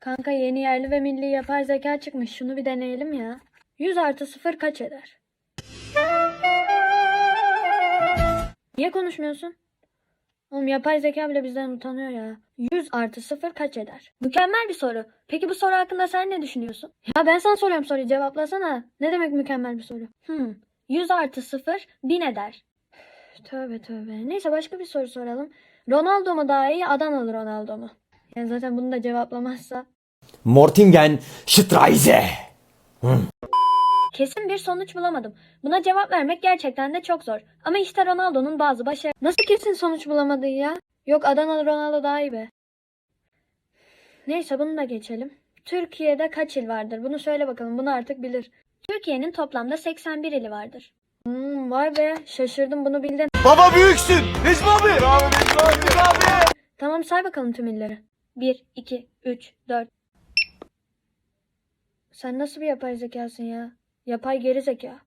Kanka yeni yerli ve milli yapay zeka çıkmış. Şunu bir deneyelim ya. 100 artı 0 kaç eder? Niye konuşmuyorsun? Oğlum yapay zeka bile bizden utanıyor ya. 100 artı 0 kaç eder? Mükemmel bir soru. Peki bu soru hakkında sen ne düşünüyorsun? Ya ben sana soruyorum soruyu cevaplasana. Ne demek mükemmel bir soru? Hmm. 100 artı 0 1000 eder. Tövbe tövbe. Neyse başka bir soru soralım. Ronaldo mu daha iyi Adanalı Ronaldo mu? Yani zaten bunu da cevaplamazsa. Mortingen Streise. Kesin bir sonuç bulamadım. Buna cevap vermek gerçekten de çok zor. Ama işte Ronaldo'nun bazı başarı... Nasıl kesin sonuç bulamadın ya? Yok Adanalı Ronaldo daha iyi be. Neyse bunu da geçelim. Türkiye'de kaç il vardır? Bunu söyle bakalım. Bunu artık bilir. Türkiye'nin toplamda 81 ili vardır. Hmm, vay be şaşırdım bunu bildin. Baba büyüksün. Necmi abi. Bravo Necmi abi. Tamam say bakalım tüm illeri. 1, 2, 3, 4. Sen nasıl bir yapay zekasın ya? Yapay geri zeka.